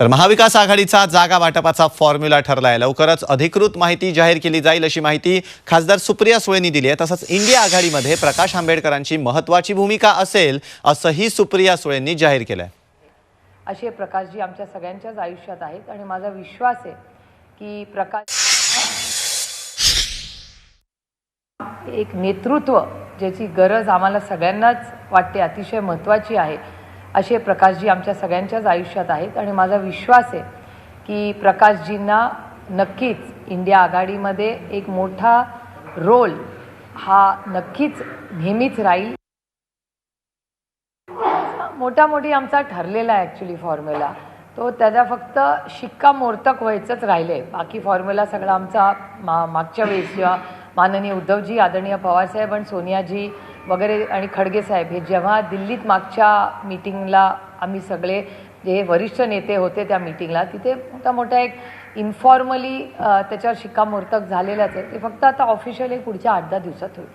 तर महाविकास आघाडीचा जागा वाटपाचा फॉर्म्युला ठरलाय. लवकरच अधिकृत माहिती जाहीर केली जाईल अशी माहिती खासदार सुप्रिया सुळेंनी दिली आहे. तसंच इंडिया आघाडीमध्ये प्रकाश आंबेडकरांची महत्वाची भूमिका असेल असंही सुप्रिया सुळेंनी जाहीर केलं आहे असे प्रकाशजी आमच्या सगळ्यांच्याच आयुष्यात आहेत आणि माझा विश्वास आहे की प्रकाश एक नेतृत्व ज्याची गरज आम्हाला सगळ्यांनाच वाटते अतिशय महत्त्वाची आहे. असे प्रकाशजी आमच्या सगळ्यांच्याच आयुष्यात आहेत. आणि माझा विश्वास आहे की प्रकाशजींना नक्कीच इंडिया आघाडीमध्ये एक मोठा रोल हा नक्कीच नेहमीच राहील. मोठा मोठी आमचा ठरलेला आहे ॲक्च्युली फॉर्म्युला तो त्याचा फक्त शिक्कामोर्तक व्हायचंच राहिले आहे बाकी फॉर्म्युला सगळा आमचा मा मागच्या वेळेस किंवा माननीय उद्धवजी आदरणीय पवारसाहेब आणि सोनियाजी वगैरे आणि खडगे साहेब हे जेव्हा दिल्लीत मागच्या मीटिंगला आम्ही सगळे जे वरिष्ठ नेते होते त्या मीटिंगला तिथे मोठा मोठा एक इन्फॉर्मली त्याच्यावर शिक्कामोर्तक झालेलाच आहे. ते फक्त आता ऑफिशियल पुढच्या आठ दहा दिवसात होईल.